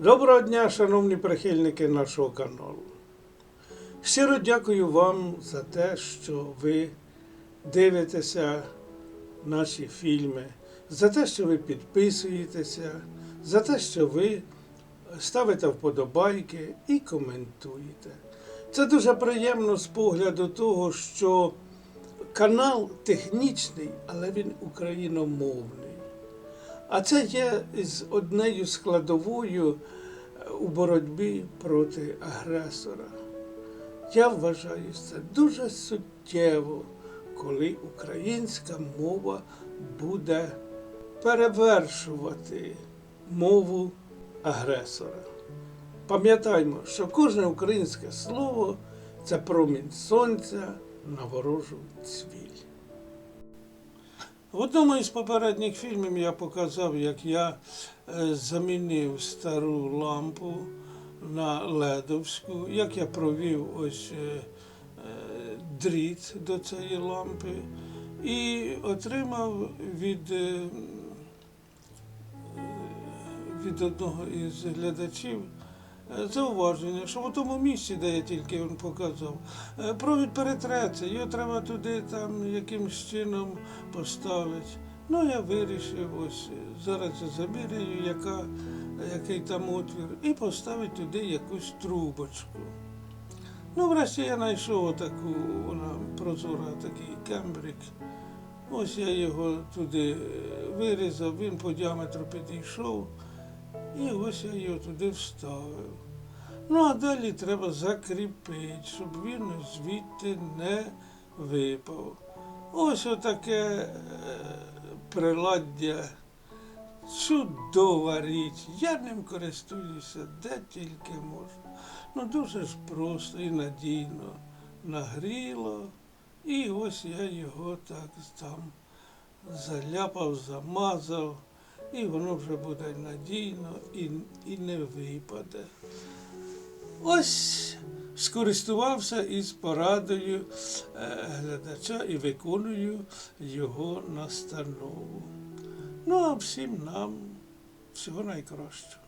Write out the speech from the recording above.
Доброго дня, шановні прихильники нашого каналу. Щиро дякую вам за те, що ви дивитеся наші фільми, за те, що ви підписуєтеся, за те, що ви ставите вподобайки і коментуєте. Це дуже приємно з погляду того, що канал технічний, але він україномовний. А це є з однією складовою е, у боротьбі проти агресора. Я вважаю це дуже суттєво, коли українська мова буде перевершувати мову агресора. Пам'ятаймо, що кожне українське слово це промінь сонця на ворожу цвіль. В одному із попередніх фільмів я показав, як я е, замінив стару лампу на ледовську, як я провів ось е, е, дріт до цієї лампи і отримав від, від одного із глядачів зауваження, що в тому місці, де я тільки він показав, е, провід перетреться, його треба туди там якимось чином поставити. Ну, я вирішив, ось е, зараз я заміряю, яка, який там отвір, і поставити туди якусь трубочку. Ну, врешті я знайшов таку, вона прозора, такий кембрик. Ось я його туди е, вирізав, він по діаметру підійшов, і ось я його туди вставив. Ну, а далі треба закріпити, щоб він звідти не випав. Ось отаке е, приладдя. Чудова річ. Я ним користуюся де тільки можна. Ну дуже ж просто і надійно нагріло. І ось я його так там заляпав, замазав, і воно вже буде надійно і, і не випаде. Ось скористувався із порадою е, глядача і виконую його настанову. Ну а всім нам всього найкращого.